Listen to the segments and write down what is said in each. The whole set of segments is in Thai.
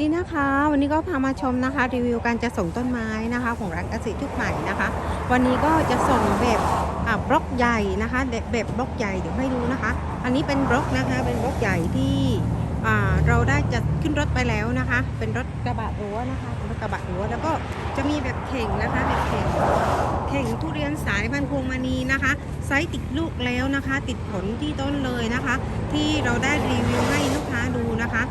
ดีนะคะ วันนี้ก็พามาชมนะคะ รีวิวการจะส่งต้นไม้นะคะ ของร้านเกษตรทุกใหม่นะคะ วันนี้ก็จะส่งแบบอ่าบล็อกใหญ่นะคะแบบบล็อกใหญ่เดี๋ยวให้ดูนะคะ อันนี้เป็นบล็อกนะคะเป็นบล็อกใหญ่ที่อ่าเราได้จะขึ้นรถไปแล้วนะคะ เป็นรถกระบะรั้วนะคะรถกระบะรั้วแล้วก็จะมีแบบเข่งนะคะแบบเข่งเข่งทุเรียนสายพันธุ์พวงมณีนะคะ ไซส์ติดลูกแล้วนะคะ ติดผลที่ต้นเลยนะคะ ที่เราได้รีวิวให้ลูกค้าดูนะคะ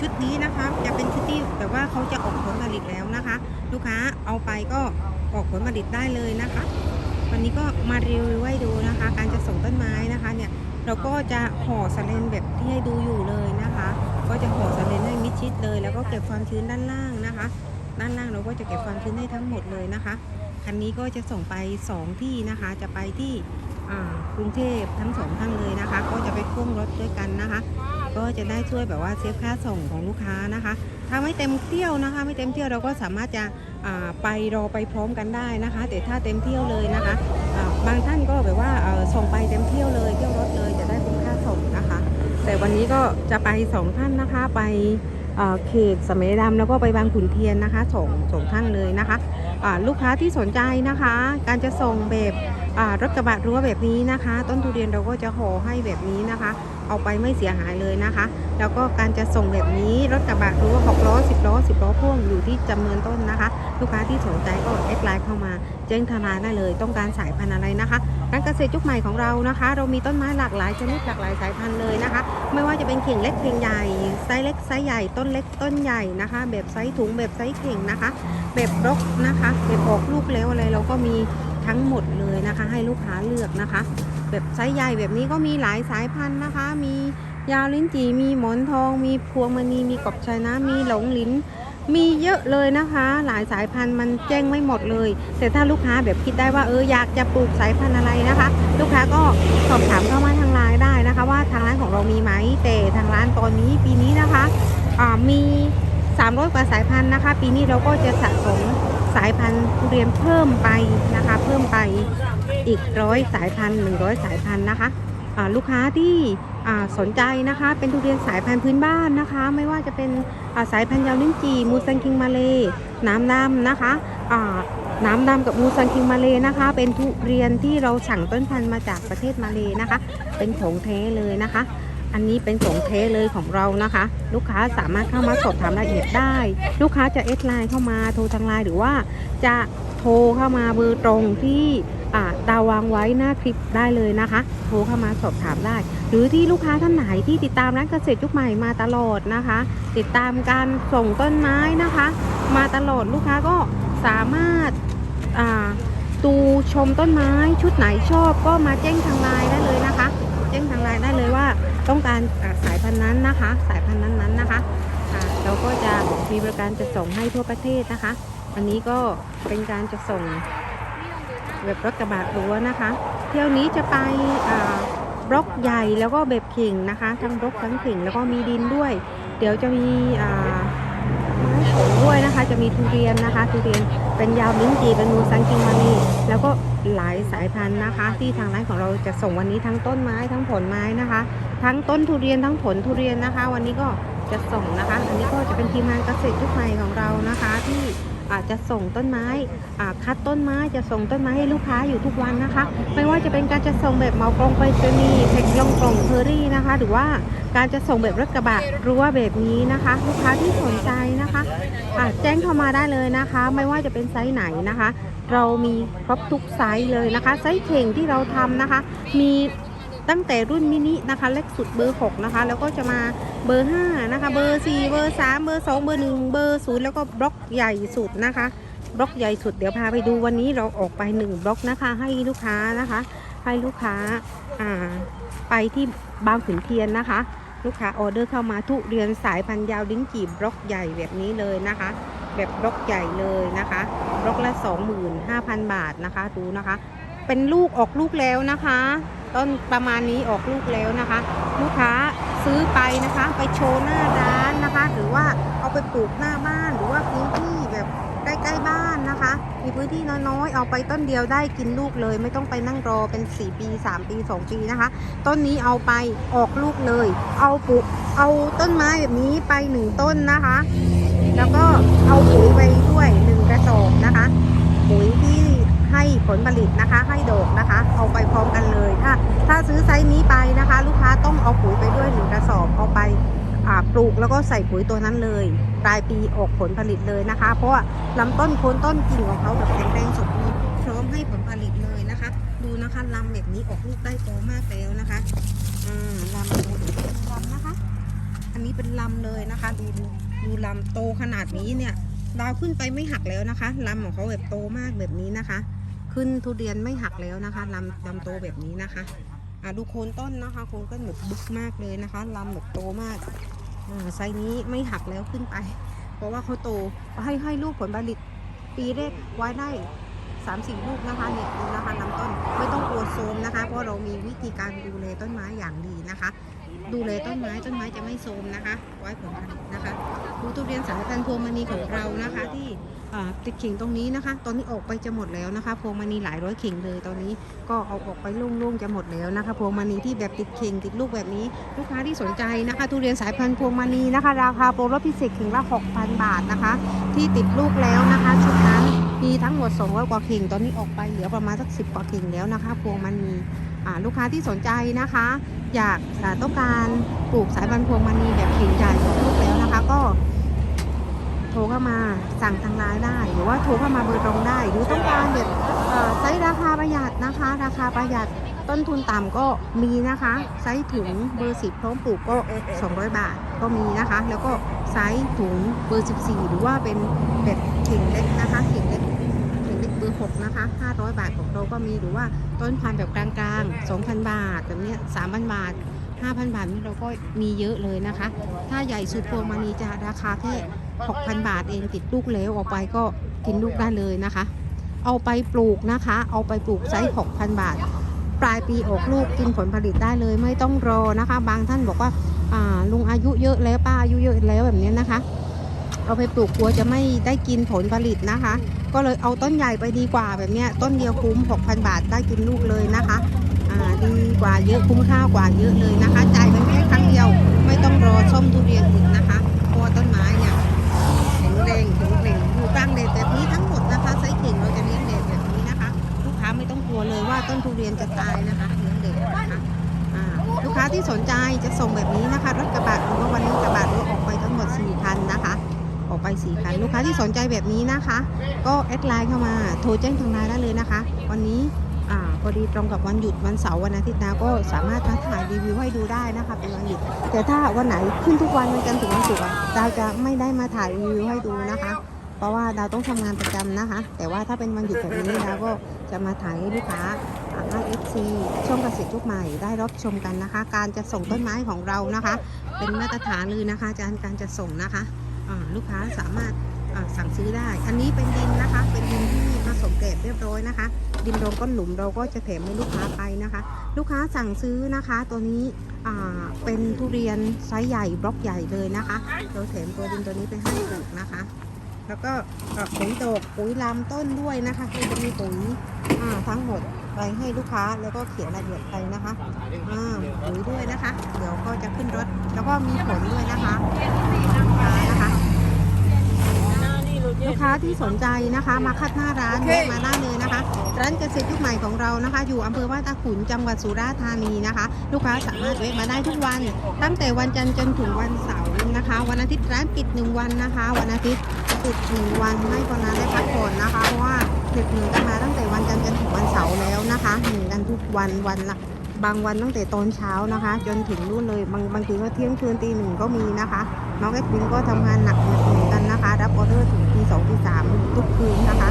ชุดนี้นะคะจะเป็นชุดที่แบบว่าเขาจะออกผลผลิตแล้วนะคะ ลูกค้าเอาไปก็ออกผลผลิตได้เลยนะคะ วันนี้ก็มารีวิวให้ดูนะคะ การจะส่งต้นไม้นะคะเนี่ยเราก็จะห่อสเลนแบบที่ให้ดูอยู่เลยนะคะ ก็จะห่อสเลนให้มิดชิดเลย แล้วก็เก็บความชื้นด้านล่างนะคะ ด้านล่างเราก็จะเก็บความชื้นให้ทั้งหมดเลยนะคะคันนี้ก็จะส่งไปสองที่นะคะ จะไปที่กรุงเทพทั้งสองท่านเลยนะคะ ก็จะไปพ่วงรถด้วยกันนะคะ ก็จะได้ช่วยแบบว่าเซฟค่าส่งของลูกค้านะคะ ถ้าไม่เต็มเที่ยวนะคะ ไม่เต็มเที่ยวเราก็สามารถจะไปรอไปพร้อมกันได้นะคะ แต่ถ้าเต็มเที่ยวเลยนะคะบางท่านก็แบบว่าส่งไปเต็มเที่ยวเลยเที่ยวรถเลยจะได้คุ้มค่าส่งนะคะ แต่วันนี้ก็จะไปสองท่านนะคะไปเขตสมัยดำแล้วก็ไปบางขุนเทียนนะคะส่งส่งท่านเลยนะคะลูกค้าที่สนใจนะคะ การจะส่งแบบรถกระบะรั้วแบบนี้นะคะ ต้นทุเรียนเราก็จะห่อให้แบบนี้นะคะเอาไปไม่เสียหายเลยนะคะ แล้วก็การจะส่งแบบนี้รถกระบะหรั้ว6ล้อ10ล้อ10ล้อพ่วงอยู่ที่จำนวนต้นนะคะ ลูกค้าที่สนใจก็แอดไลน์เข้ามาแจ้งทนายได้เลย ต้องการสายพันธุ์อะไรนะคะร้านเกษตรยุคใหม่ของเรานะคะ เรามีต้นไม้หลากหลายชนิดหลากหลายสายพันธุ์เลยนะคะ ไม่ว่าจะเป็นเข่งเล็กเข่งใหญ่ไซส์เล็กไซส์ใหญ่ต้นเล็กต้นใหญ่นะคะ แบบไซส์ถุงแบบไซส์เข่งนะคะ แบบรกนะคะแบบออกลูกแล้วอะไรเราก็มีทั้งหมดเลยนะคะ ให้ลูกค้าเลือกนะคะ แบบไซส์ใหญ่แบบนี้ก็มีหลายสายพันธุ์นะคะ มียาวลิ้นจี่มีหมอนทอง มีพวงมณีมีกบชายน้ำมีหลงลิ้น มีเยอะเลยนะคะ หลายสายพันธุ์มันแจ้งไม่หมดเลย แต่ถ้าลูกค้าแบบคิดได้ว่าเอออยากจะปลูกสายพันธุ์อะไรนะคะ ลูกค้าก็สอบถามเข้ามาทางไลน์ได้นะคะ ว่าทางร้านของเรามีไหมแต่ทางร้านตอนนี้ปีนี้นะคะอ่ามี300กว่าสายพันธุ์นะคะ ปีนี้เราก็จะสะสมสายพันธุ์ทุเรียนเพิ่มไปนะคะ เพิ่มไป อีกร้อยสายพันธุ์100 สายพันธุ์นะคะลูกค้าที่สนใจนะคะเป็นทุเรียนสายพันธุ์พื้นบ้านนะคะ ไม่ว่าจะเป็นาสายพันธุ์ยาวลิ้นจีมูซังคิงมาเลน้ำดำนะคะน้ำดำกับมูซังคิงมาเลนะคะ เป็นทุเรียนที่เราสั่งต้นพันธุ์มาจากประเทศมาเลนะคะ เป็นของแท้เลยนะคะ อันนี้เป็นของแท้เลยของเรานะคะ ลูกค้าสามารถเข้ามาสอบถามรายละเอียดได้ ลูกค้าจะเอสไลน์เข้ามาโทรทางไลน์หรือว่าจะโทรเข้ามาเบอร์ตรงที่ ดาววางไว้หน้าคลิปได้เลยนะคะ โทรเข้ามาสอบถามได้ หรือที่ลูกค้าท่านไหนที่ติดตามร้านเกษตรยุคใหม่มาตลอดนะคะ ติดตามการส่งต้นไม้นะคะ มาตลอดลูกค้าก็สามารถอ่าดูชมต้นไม้ชุดไหนชอบก็มาแจ้งทางไลน์ได้เลยนะคะ แจ้งทางไลน์ได้เลยว่าต้องการสายพันธุ์นั้นนะคะ สายพันธุ์นั้นๆนะคะคะเราก็จะมีบริการจะส่งให้ทั่วประเทศนะคะ อันนี้ก็เป็นการจะส่ง แบบรถกระบะรั้วนะคะ เที่ยวนี้จะไปบล็อกใหญ่แล้วก็แบบเข่งนะคะ ทั้งบล็อกทั้งเข่งแล้วก็มีดินด้วย เดี๋ยวจะมีไม้ผลด้วยนะคะจะมีทุเรียนนะคะ ทุเรียนเป็นยาวลิ้นจีเป็นมูซังกิงมานีแล้วก็หลายสายพันธุ์นะคะ ที่ทางร้านของเราจะส่งวันนี้ทั้งต้นไม้ทั้งผลไม้นะคะ ทั้งต้นทุเรียนทั้งผลทุเรียนนะคะ วันนี้ก็จะส่งนะคะ อันนี้ก็จะเป็นทีมงานเกษตรทุกใหม่ของเรานะคะที่ อาจจะส่งต้นไม้คัดต้นไม้จะส่งต้นไม้ให้ลูกค้าอยู่ทุกวันนะคะ ไม่ว่าจะเป็นการจะส่งแบบเหมากรงไปรษณีย์แพ็คลงกล่องเพอรี่นะคะ หรือว่าการจะส่งแบบรถกระบะรั้วแบบนี้นะคะ ลูกค้าที่สนใจนะคะะแจ้งเข้ามาได้เลยนะคะ ไม่ว่าจะเป็นไซส์ไหนนะคะ เรามีครบทุกไซส์เลยนะคะ ไซส์เข่งที่เราทำนะคะ มี ตั้งแต่รุ่นมินินะคะเล็กสุดเบอร์ 6 นะคะ แล้วก็จะมาเบอร์ 5 นะคะ เบอร์ 4 เบอร์ 3 เบอร์ 2 เบอร์ 1 เบอร์ 0 แล้วก็บล็อกใหญ่สุดนะคะ บล็อกใหญ่สุดเดี๋ยวพาไปดูวันนี้เราออกไป 1 บล็อกนะคะ ให้ลูกค้านะคะ ให้ลูกค้าอ่าไปที่บางขุนเทียนนะคะ ลูกค้าออเดอร์เข้ามาทุเรียนสายพันยาวลิ้นจีบบล็อกใหญ่แบบนี้เลยนะคะแบบบล็อกใหญ่เลยนะคะบล็อกละ 25,000 บาทนะคะ ดูนะคะ เป็นลูกออกลูกแล้วนะคะ ต้นประมาณนี้ออกลูกแล้วนะคะ ลูกค้าซื้อไปนะคะ ไปโชว์หน้าร้านนะคะ หรือว่าเอาไปปลูกหน้าบ้านหรือว่าพื้นที่แบบใกล้ๆบ้านนะคะ มีพื้นที่น้อยๆ เอาไปต้นเดียวได้กินลูกเลย ไม่ต้องไปนั่งรอเป็น 4 ปี 3 ปี 2 ปีนะคะ ต้นนี้เอาไปออกลูกเลย เอาปลูกเอาต้นไม้แบบนี้ไปหนึ่งต้นนะคะ แล้วก็เอาปุ๋ยไปด้วยหนึ่งกระสอบนะคะ ปุ๋ยที่ ให้ผลผลิตนะคะให้ดอกนะคะ เอาไปพร้อมกันเลยถ้าถ้าซื้อไซส์นี้ไปนะคะ ลูกค้าต้องเอาปุ๋ยไปด้วยหนึ่งกระสอบเอาไปปลูกแล้วก็ใส่ปุ๋ยตัวนั้นเลยปลายปีออกผลผลิตเลยนะคะ เพราะว่าลำต้นโคนต้นกิ่งของเขาแบบแข็งแรงสมบูรณ์พร้อมให้ผลผลิตเลยนะคะ ดูนะคะลำแบบนี้ออกลูกได้โตมากแล้วนะคะอ่าลำดูลำนะคะ อันนี้เป็นลำเลยนะคะ ดูดูดูลำโตขนาดนี้เนี่ยดาวขึ้นไปไม่หักแล้วนะคะลำของเขาแบบโตมากแบบนี้นะคะ ขึ้นทุเรียนไม่หักแล้วนะคะลำลำโตแบบนี้นะคะอ่าดูโคนต้นนะคะโคนก็หนึบบึกมากเลยนะคะลำแบบโตมากอ่าไซนี้ไม่หักแล้วขึ้นไป เพราะว่าเขาโตให้ให้ลูกผลผลิตปีแรกไว้ได้สามสี่ลูกนะคะเนี่ยดูนะคะลำต้นไม่ต้องกลัวโทรมนะคะ เพราะเรามีวิธีการดูแลต้นไม้อย่างดีนะคะ ดูแลต้นไม้ต้นไม้จะไม่โทรมนะคะ ไว้ผลผลิตนะคะดูทุเรียนสายพันธุ์พวงมณีของเรานะคะ ติดขิงตรงนี้นะคะ ตอนนี้ออกไปจะหมดแล้วนะคะ พวงมณีหลายร้อยขิงเลย ตอนนี้ก็เอาออกไปโล่งๆจะหมดแล้วนะคะ พวงมณีที่แบบติดขิงติดลูกแบบนี้ ลูกค้าที่สนใจนะคะ ทุเรียนสายพันธุ์พวงมณีนะคะ ราคาโปรลดพิเศษขิงละ6,000 บาทนะคะ ที่ติดลูกแล้วนะคะชุดนั้นมีทั้งหมด200กว่าขิง ตอนนี้ออกไปเหลือประมาณสัก10กว่าขิงแล้วนะคะ พวงมณีลูกค้าที่สนใจนะคะ อยากต้องการปลูกสายพันธุ์พวงมณีแบบขิงใหญ่ออกลูกแล้วนะคะ ก็ ทรเข้ามาสั่งทางไลน์ได้ หรือว่าโทรเข้ามาเบอร์ตรงได้ หรือต้องการแบบไซส์ราคาประหยัดนะคะ ราคาประหยัดต้นทุนต่ำก็มีนะคะ ไซส์ถุงเบอร์สิบพร้อมปลูกก็ 200 บาทก็มีนะคะ แล้วก็ไซส์ถุงเบอร์ 14 หรือว่าเป็นแบบเข่งเล็กนะคะเข่งเล็กเข่งเล็กเบอร์6นะคะ 500 บาทของเราก็มีหรือว่าต้นพันธุ์แบบกลางๆ 2,000 บาทแบบนี้3,000 บาท 5,000 บาทนี่เราก็มีเยอะเลยนะคะ ถ้าใหญ่สุดพวงมณีจะราคาแค่ 6,000 บาทเองติดลูกแล้วเอาไปก็กินลูกได้เลยนะคะ เอาไปปลูกนะคะ เอาไปปลูกไซส์6,000 บาท ปลายปีออกลูกกินผลผลิตได้เลยไม่ต้องรอนะคะ บางท่านบอกว่าาลุงอายุเยอะแล้วป้าอายุเยอะแล้วแบบนี้นะคะ เอาไปปลูกกลัวจะไม่ได้กินผลผลิตนะคะ ก็เลยเอาต้นใหญ่ไปดีกว่าแบบนี้ต้นเดียวคุ้ม 6,000 บาทได้กินลูกเลยนะคะดีกว่าเยอะคุ้มค่ากว่าเยอะเลยนะคะจ่ายไปแค่ครั้งเดียว ไม่ต้องรอส้มทุเรียนอีกนะคะ ทุเรียนจะตายนะคะเลี้ยงแดดนะคะลูกค้าที่สนใจจะส่งแบบนี้นะคะรถกระบะหรือว่าวันนี้กระบะเราออกไปทั้งหมด4คันนะคะ ออกไป4คันลูกค้าที่สนใจแบบนี้นะคะ ก็แอดไลน์เข้ามาโทรแจ้งทางไลน์ได้เลยนะคะ วันนี้อ่าพอดีตรงกับวันหยุดวันเสาร์วันอาทิตย์นะก็สามารถมาถ่ายรีวิวให้ดูได้นะคะเป็นวันหยุดแต่ถ้าวันไหนขึ้นทุกวันวันจันทร์ถึงวันศุกร์ดาวจะไม่ได้มาถ่ายรีวิวให้ดูนะคะ เพราะว่าดาวต้องทำงานประจำนะคะ แต่ว่าถ้าเป็นวันหยุดแบบนี้ดาวก็จะมาถ่ายให้ลูกค้า ให้เอฟซีช่องเกษตรทุกใหม่ได้รับชมกันนะคะ การจะส่งต้นไม้ของเรานะคะ เป็นมาตรฐานเลยนะคะอาจารย์การจะส่งนะคะลูกค้าสามารถสั่งซื้อได้ อันนี้เป็นดินนะคะ เป็นดินที่ผสมเกล็ดเรียบร้อยนะคะ ดินโดงก้นหลุมเราก็จะแถมให้ลูกค้าไปนะคะ ลูกค้าสั่งซื้อนะคะ ตัวนี้เป็นทุเรียนไซส์ใหญ่บล็อกใหญ่เลยนะคะ เราแถมตัวดินตัวนี้ไปให้ปลูกนะคะ แล้วก็ปุ๋ยดอกปุ๋ยลำต้นด้วยนะคะคือจะมีปุ๋ยทั้งหมด ไปให้ลูกค้าแล้วก็เขียนรายละเอียดไปนะคะอ่าปุ๋ยด้วยนะคะ เดี๋ยวก็จะขึ้นรถแล้วก็มีผลด้วยนะคะลูกค้านะคะ ลูกค้าที่สนใจนะคะมาคัดหน้าร้านแวะมาได้เลยนะคะ ร้านเกษตรยุคใหม่ของเรานะคะ อยู่อำเภอว่าตาขุนจังหวัดสุราษฎร์ธานีนะคะ ลูกค้าสามารถแวะมาได้ทุกวัน ตั้งแต่วันจันทร์จนถึงวันเสาร์นะคะ วันอาทิตย์ร้านปิดหนึ่งวันนะคะ วันอาทิตย์ ปิดหนึ่งวันให้คนงานได้พักผ่อนนะคะ เพราะว่าหน็ดหนื่อยกันมาตั้งแต่วันจันทร์จนถึงวันเสาร์แล้วนะคะหนึ่งกันทุกวันวันละบางวันตั้งแต่ตอนเช้านะคะ จนถึงนู่นเลยบางบางทีก็เที่ยงคืนตีหนึ่งก็มีนะคะน้องแอดมินก็ทำงานหนักเหมือนกันนะคะ รับออเดอร์ถึงตีสองตีสามทุกคืนนะคะ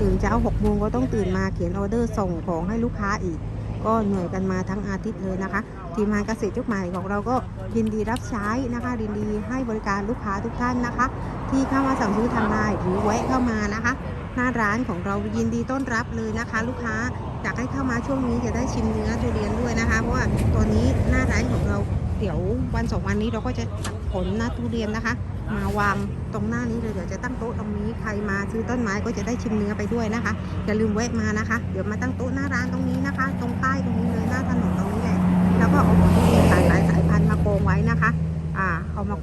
ตื่นเช้าหกโมงก็ต้องตื่นมาเขียนออเดอร์ส่งของให้ลูกค้าอีก ก็เหนื่อยกันมาทั้งอาทิตย์เลยนะคะทีมงานเกษตรยุคใหม่ของเราก็ยินดีรับใช้นะคะยินดีให้บริการลูกค้าทุกท่านนะคะ ที่เข้ามาสั่งซื้อทางไลน์หรือแวะเข้ามานะคะ หน้าร้านของเรายินดีต้อนรับเลยนะคะ ลูกค้าอยากให้เข้ามาช่วงนี้จะได้ชิมเนื้อทุเรียนด้วยนะคะ เพราะว่าตอนนี้หน้าร้านของเราเดี๋ยววันสองวันนี้เราก็จะตัดผลหน้าทุเรียนนะคะ มาวางตรงหน้านี้เลยเดี๋ยวจะตั้งโต๊ะตรงนี้ใครมาซื้อต้นไม้ก็จะได้ชิมเนื้อไปด้วยนะคะอย่าลืมแวะมานะคะ เดี๋ยวมาตั้งโต๊ะหน้าร้านตรงนี้นะคะ ตรงป้ายตรงนี้เลยหน้าถนนตรงนี้แหละแล้ว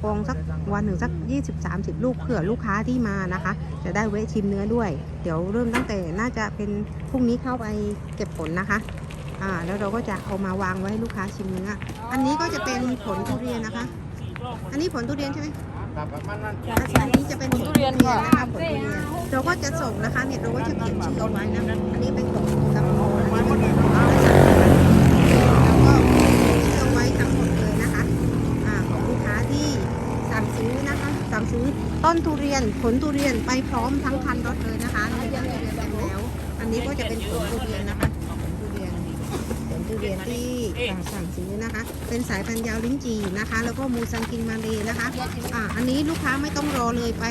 กองสักวันหนึ่งสักวันหนึ่งสัก 20-30 ลูกเผื่อลูกค้าที่มานะคะ จะได้แวะชิมเนื้อด้วย เดี๋ยวเริ่มตั้งแต่น่าจะเป็นพรุ่งนี้เข้าไปเก็บผลนะคะอ่าแล้วเราก็จะเอามาวางไว้ให้ลูกค้าชิมเนื้ออันนี้ก็จะเป็นผลทุเรียนนะคะ อันนี้ผลทุเรียนใช่ไหมครับประมาณนั้นอันนี้จะเป็นผลทุเรียนนะคะผลทุเรียนเราก็จะส่งนะคะเนี่ยเราก็จะเขียนชื่อเอาไว้นะอันนี้เป็นของตำรว สั่งซื้อต้นทุเรียนผลทุเรียนไปพร้อมทั้งคันรถเลยนะคะนี่ต้นทุเรียนแล้ว อันนี้ก็จะเป็นผลทุเรียนนะคะผลทุเรียนผลทุเรียนที่สั่งซื้อนะคะ เป็นสายพันธุ์ยาวลิ้นจีนะคะ แล้วก็มูซังกินมาเลยนะคะอ่าอันนี้ลูกค้าไม่ต้องรอเลยไป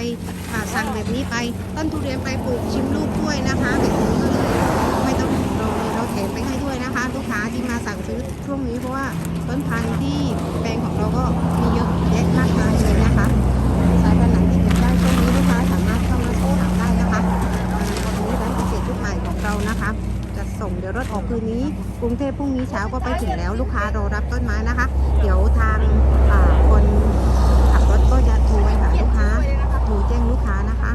สั่งแบบนี้ไป ต้นทุเรียนไปปลูกชิมลูกด้วยนะคะแบบนี้ก็เลยไม่ต้องรอเลยเราแถมไปให้ด้วยนะคะ ลูกค้าที่มาสั่งซื้อช่วงนี้เพราะว่าต้นพันธุ์ที่แปลงของเราก็มีเยอะแยะมากมาย กรุงเทพพรุ่งนี้เช้าก็ไปถึงแล้วลูกค้ารอรับต้นไม้นะคะ เดี๋ยวทางคนขับรถก็จะโทรไปหาลูกค้าโทรแจ้งลูกค้านะคะ